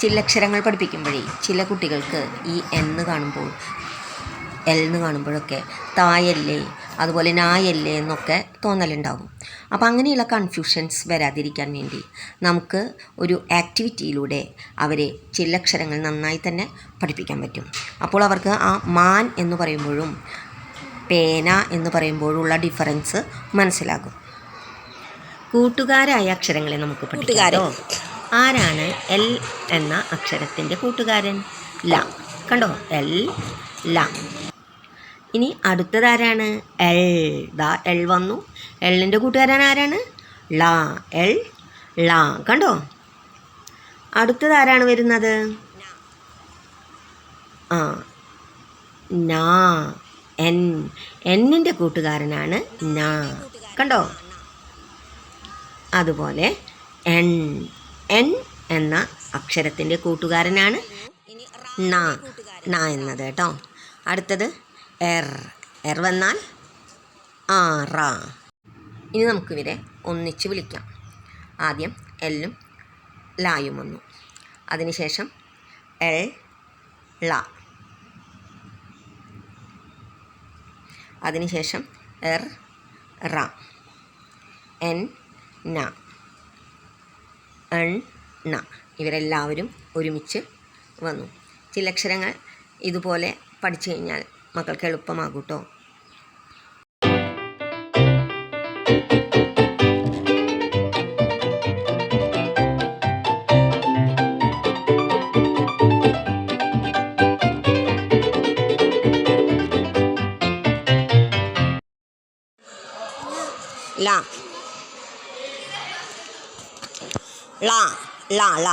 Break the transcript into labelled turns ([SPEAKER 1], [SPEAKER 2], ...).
[SPEAKER 1] ചില്ലക്ഷരങ്ങൾ പഠിപ്പിക്കുമ്പോഴേ ചില കുട്ടികൾക്ക് ഈ എന്ന് കാണുമ്പോൾ എൽ എന്ന് കാണുമ്പോഴൊക്കെ തായല്ലേ അതുപോലെ നായല്ലേ എന്നൊക്കെ തോന്നലുണ്ടാകും. അപ്പോൾ അങ്ങനെയുള്ള കൺഫ്യൂഷൻസ് വരാതിരിക്കാൻ വേണ്ടി നമുക്ക് ഒരു ആക്ടിവിറ്റിയിലൂടെ അവരെ ചില്ലക്ഷരങ്ങൾ നന്നായി തന്നെ പഠിപ്പിക്കാൻ പറ്റും. അപ്പോൾ അവർക്ക് ആ മാൻ എന്ന് പറയുമ്പോഴും പേന എന്ന് പറയുമ്പോഴുള്ള ഡിഫറൻസ് മനസ്സിലാകും. കൂട്ടുകാരായ അക്ഷരങ്ങളെ നമുക്ക് പഠിക്കാരോ ആരാണ് എൽ എന്ന അക്ഷരത്തിന്റെ കൂട്ടുകാരൻ? ല. കണ്ടോ? എൽ ല. ഇനി അടുത്തതാരാണ്? എൽ. ദാ എൽ വന്നു. എല്ലിന്റെ കൂട്ടുകാരൻ ആരാണ്? ള എൽ ള കണ്ടോ? അടുത്തതാരാണ് വരുന്നത്? ആ നാ. എൻ. എന്നിന്റെ കൂട്ടുകാരനാണ് ന. കണ്ടോ? അതുപോലെ എൻ. എൻ എന്ന അക്ഷരത്തിന്റെ കൂട്ടുകാരനാണ് ന എന്നത് കേട്ടോ. അടുത്തത് എർ. എർ വന്നാൽ ആറ ഇനി നമുക്കിവരെ ഒന്നിച്ച് വിളിക്കാം. ആദ്യം എല്ലും ലായും വന്നു. അതിനുശേഷം എൽ ള. അതിനുശേഷം എർ റ. എൻ ന. എൺ ണ. ഇവരെല്ലാവരും ഒരുമിച്ച് വന്നു. ചില അക്ഷരങ്ങൾ ഇതുപോലെ പഠിച്ചു കഴിഞ്ഞാൽ മക്കൾക്ക് എളുപ്പമാകൂട്ടോ. കേട്ടോ ല. ല ല ല